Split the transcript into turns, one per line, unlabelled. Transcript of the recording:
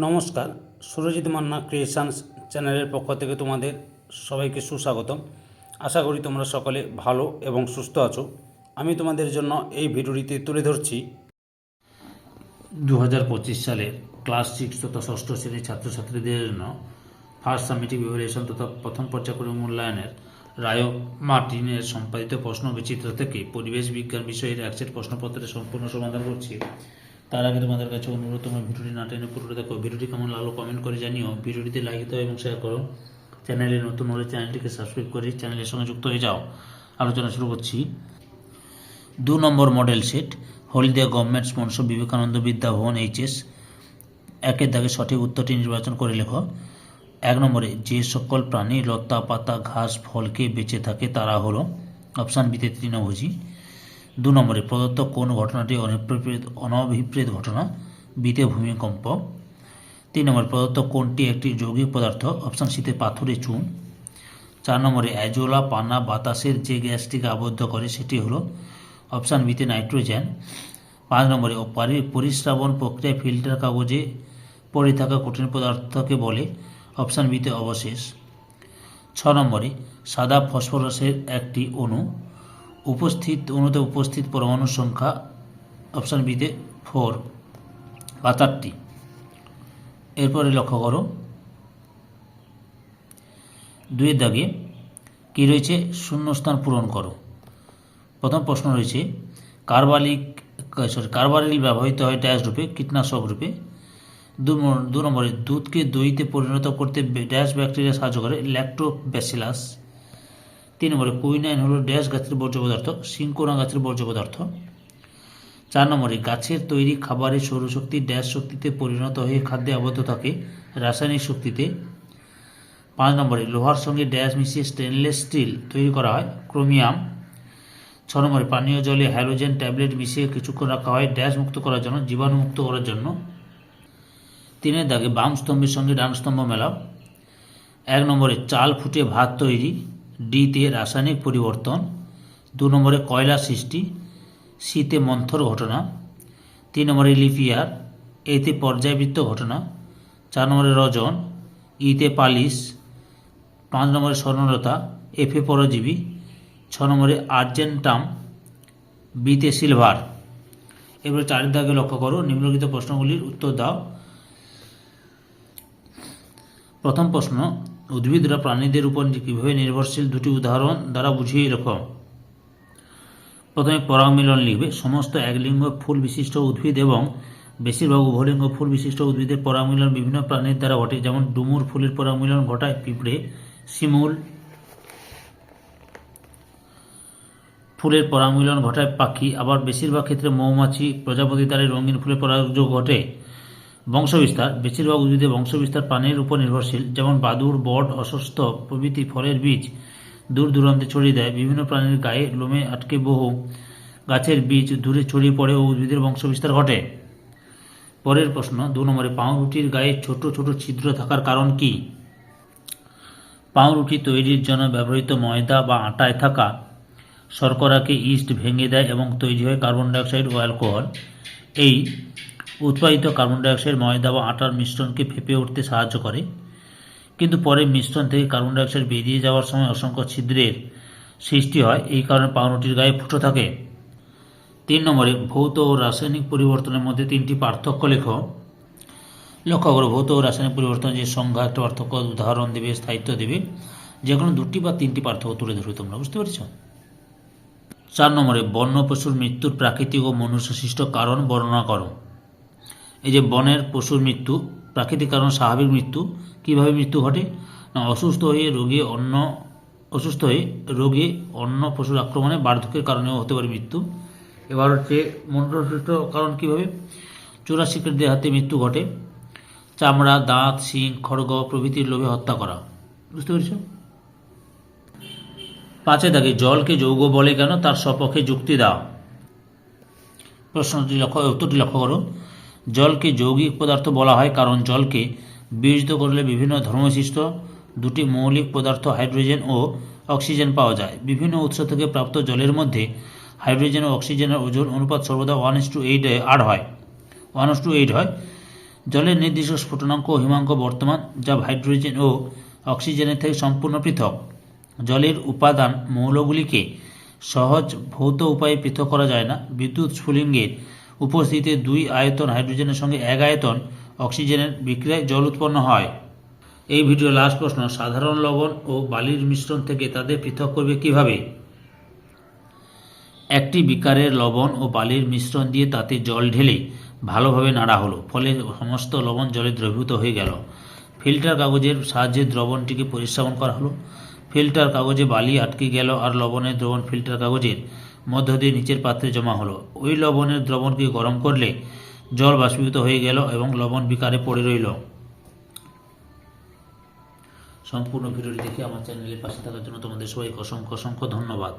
নমস্কার, সুরজিৎ মান্না ক্রিয়েশনস চ্যানেলের পক্ষ থেকে তোমাদের সবাইকে সুস্বাগতম। আশা করি তোমরা সকলে ভালো এবং সুস্থ আছো। আমি তোমাদের জন্য এই ভিডিওটিতে তুলে ধরছি দু সালের ক্লাস সিক্স তথা ষষ্ঠ শ্রেণির ছাত্রছাত্রীদের জন্য ফার্স্ট সামিটিভ ইভ্যালুয়েশন তথা প্রথম পর্যায়ক্রমিক মূল্যায়নের রায় মার্টিনের সম্পাদিত প্রশ্ন বিচিত্র থেকে পরিবেশ বিজ্ঞান বিষয়ের এক সেট প্রশ্নপত্রের সম্পূর্ণ সমাধান করছি। তার আগে তোমাদের কাছে অনুরোধ, তোমরা ভিডিওটি না টেনে পুরোটা দেখো। ভিডিওটি কেমন লাগল কমেন্ট করে জানিও। ভিডিওটিতে লাইক দাও এবং শেয়ার করো। চ্যানেলে নতুন হলে চ্যানেলটিকে সাবস্ক্রাইব করে চ্যানেলের সঙ্গে যুক্ত হয়ে যাও। আলোচনা শুরু করছি। দু নম্বর model set Haldia government sponsor Vivekananda Vidyabhavan HS একের দাগে সঠিক উত্তরটি নির্বাচন করে লেখো। এক নম্বরে, যে সকল প্রাণী লতা, পাতা, ঘাস, ফলকে বেঁচে থাকে তারা হলো অপশান বিতে তৃণভোজী। দু নম্বরে প্রদত্ত কোন ঘটনাটি অনভিপ্রেত অনভিপ্রেত ঘটনা? বিতে ভূমিকম্প তিন নম্বরে প্রদত্ত কোনটি একটি যৌগিক পদার্থ? অপশান সিতে পাথরে চুন। চার নম্বরে অ্যাজোলা, পানা, বাতাসের যে গ্যাসটিকে আবদ্ধ করে সেটি হলো অপশান বিতে নাইট্রোজেন। পাঁচ নম্বরে পরিশ্রাবণ প্রক্রিয়ায় ফিল্টার কাগজে পড়ে থাকা কঠিন পদার্থকে বলে অপশান বিতে অবশেষ। ছ নম্বরে সাদা ফসফরাসের একটি অণু। উপস্থিত অণুতে উপস্থিত পরমাণুর সংখ্যা অপশান বিতে ফোর বা চারটি। এরপরে লক্ষ্য করো। দুইয়ের দাগে কী রয়েছে? শূন্যস্থান পূরণ করো। প্রথম প্রশ্ন রয়েছে, কার্বালিক সরি কার্বালিল ব্যবহৃত হয় ড্যাশ রূপে, কীটনাশক রূপে। দু নম্বর- দুধকে দইতে পরিণত করতে ড্যাশ ব্যাকটেরিয়া সাহায্য করে ল্যাক্টোব্যাসিলাস তিন নম্বরে কুইনাইন হলো ড্যাশ গাছের বর্জ্য পদার্থ, সিঙ্কোনা গাছের বর্জ্য পদার্থ। চার নম্বরে, গাছের তৈরি খাবারের সৌরশক্তি ড্যাশ শক্তিতে পরিণত হয়ে খাদ্যে আবদ্ধ থাকে রাসায়নিক শক্তিতে। পাঁচ নম্বরে, লোহার সঙ্গে ড্যাশ মিশিয়ে স্টেনলেস স্টিল তৈরি করা হয়, ক্রোমিয়াম। ছ নম্বরে, পানীয় জলে হ্যালোজেন ট্যাবলেট মিশিয়ে কিছুক্ষণ রাখা হয় ড্যাশ মুক্ত করার জন্য জীবাণুমুক্ত করার জন্য। তিনের দাগে বাম স্তম্ভের সঙ্গে ডান স্তম্ভ মেলাও। এক নম্বরে, চাল ফুটে ভাত তৈরি। ডিতে রাসায়নিক পরিবর্তন দু নম্বরে কয়লা সৃষ্টি সিতে মন্থর ঘটনা, তিন নম্বরে লিপিয়ার এতে পর্যায়বৃত্ত ঘটনা, চার নম্বরে রজন ইতে পালিশ, পাঁচ নম্বরে স্বর্ণলতা এফে পরজীবী, ছ নম্বরে আর্জেন্টাম বিতে সিলভার। এবারে চারের লক্ষ্য করো, নিম্নলিখিত প্রশ্নগুলির উত্তর দাও। প্রথম প্রশ্ন উদ্ভিদরা প্রাণীদের উপর কীভাবে নির্ভরশীল দুটি উদাহরণ দ্বারা বুঝিয়ে লেখো প্রথমে পরাগমিলন লিখবে। সমস্ত একলিঙ্গ ফুল বিশিষ্ট উদ্ভিদ এবং বেশিরভাগ উভলিঙ্গ ফুল বিশিষ্ট উদ্ভিদের পরাগমিলন বিভিন্ন প্রাণীর দ্বারা ঘটে। যেমন ডুমুর ফুলের পরাগমিলন ঘটায়, পিঁপড়ে, শিমুল ফুলের পরাগমিলন ঘটায়, পাখি। আবার বেশিরভাগ ক্ষেত্রে মৌমাছি, প্রজাপতি দ্বারা রঙিন ফুলের পরাগযোগ ঘটে। বংশবিস্তার। বেশিরভাগ উদ্ভিদে বংশবিস্তার প্রাণীর উপর নির্ভরশীল, যেমন বাদুড়, বট, অসুস্থ, প্রভৃতি ফলের বীজ। দূর দূরান্তে ছড়িয়ে দেয়। বিভিন্ন প্রাণীর গায়ে লোমে আটকে বহু গাছের বীজ দূরে ছড়িয়ে পড়ে ও উদ্ভিদের বংশবিস্তার ঘটে। পরের প্রশ্ন, দু নম্বরে, পাউরুটির গায়ে ছোট ছোট ছিদ্র থাকার কারণ কি? পাউরুটি তৈরির জন্য ব্যবহৃত ময়দা বা আটায় থাকা শর্করাকে ইস্ট ভেঙে দেয় এবং তৈরি হয় কার্বন ডাইঅক্সাইড ও অ্যালকোহল। এই উৎপাদিত কার্বন ডাইঅক্সাইড ময়দা বা আটার মিশ্রণকে ফেপে উঠতে সাহায্য করে। কিন্তু পরে মিশ্রণ থেকে কার্বন ডাইঅক্সাইড বেরিয়ে যাওয়ার সময় অসংখ্য ছিদ্রের সৃষ্টি হয়। এই কারণে পাউরুটির গায়ে ফুটো থাকে। তিন নম্বরে, ভৌত ও রাসায়নিক পরিবর্তনের মধ্যে তিনটি পার্থক্য লেখ। লক্ষ্য করো, ভৌত ও রাসায়নিক পরিবর্তন যে সংজ্ঞা, একটা পার্থক্য উদাহরণ দেবে, স্থায়িত্ব দেবে। যে কোনো দুটি বা তিনটি পার্থক্য তুলে ধরবে, তোমরা বুঝতে পেরেছ? চার নম্বরে, বন্য পশুর মৃত্যুর প্রাকৃতিক ও মনুষ্যসৃষ্ট কারণ বর্ণনা করো। এই যে বনের পশুর মৃত্যু, প্রাকৃতিক কারণ স্বাভাবিক মৃত্যু, কীভাবে মৃত্যু ঘটে? না, অসুস্থ হয়ে রোগে অন্য অসুস্থ হয়ে রোগে অন্য পশুর আক্রমণে বার্ধক্যের কারণেও হতে পারে মৃত্যু। এবার হচ্ছে মনুষ্যসৃষ্ট কারণ কীভাবে? চোরা শিকারীদের হাতে মৃত্যু ঘটে। চামড়া, দাঁত, শিং, খড়গ প্রভৃতির লোভে হত্যা করা। বুঝতে পেরেছ? পাঁচে দাগে, জলকে যৌগ বলে কেন? তার সপক্ষে যুক্তি দাও। প্রশ্নটি লক্ষ্য, উত্তরটি লক্ষ্য করো। জলকে যৌগিক পদার্থ বলা হয়, কারণ জলকে বিয়োজিত করলে বিভিন্ন ধর্মবিশিষ্ট দুটি মৌলিক পদার্থ, হাইড্রোজেন ও অক্সিজেন পাওয়া যায়। বিভিন্ন উৎস থেকে প্রাপ্ত জলের মধ্যে হাইড্রোজেন ও অক্সিজেনের ওজন অনুপাত সর্বদা ওয়ান ইস টু এইট আট হয়। ওয়ান ইস টু এইট হয়।
জলের নির্দিষ্ট স্ফুটনাঙ্ক ও হিমাঙ্ক বর্তমান, যা হাইড্রোজেন ও অক্সিজেনের থেকে সম্পূর্ণ পৃথক। জলের উপাদান মৌলগুলিকে সহজ ভৌত উপায়ে পৃথক করা যায় না। বিদ্যুৎ স্ফুলিঙ্গের উপস্থিতিতে দুই আয়তন হাইড্রোজেনের সঙ্গে এক আয়তন অক্সিজেনের বিক্রিয়ায় জল উৎপন্ন হয়। এই ভিডিও লাস্ট প্রশ্ন, সাধারণ লবণ ও বালির মিশ্রণ থেকে তাদের পৃথক করবে কীভাবে? একটি বিকারের লবণ ও বালির মিশ্রণ দিয়ে তাতে জল ঢেলে ভালোভাবে নাড়া হলো, ফলে সমস্ত লবণ জলে দ্রবীভূত হয়ে গেল। ফিল্টার কাগজের সাহায্যে দ্রবণটিকে পরিশ্রমণ করা হলো। ফিল্টার কাগজে বালি আটকে গেল আর লবণের দ্রবণ ফিল্টার কাগজের মধ্য দিয়ে নিচের পাত্রে জমা হলো। ওই লবণের দ্রবণকে গরম করলে জল বাষ্পীভূত হয়ে গেল এবং লবণ বিকারে পড়ে রইল। সম্পূর্ণ ভিডিওটি দেখে আমার চ্যানেলের পাশে থাকার জন্য তোমাদের সবাইকে অসংখ্য অসংখ্য ধন্যবাদ।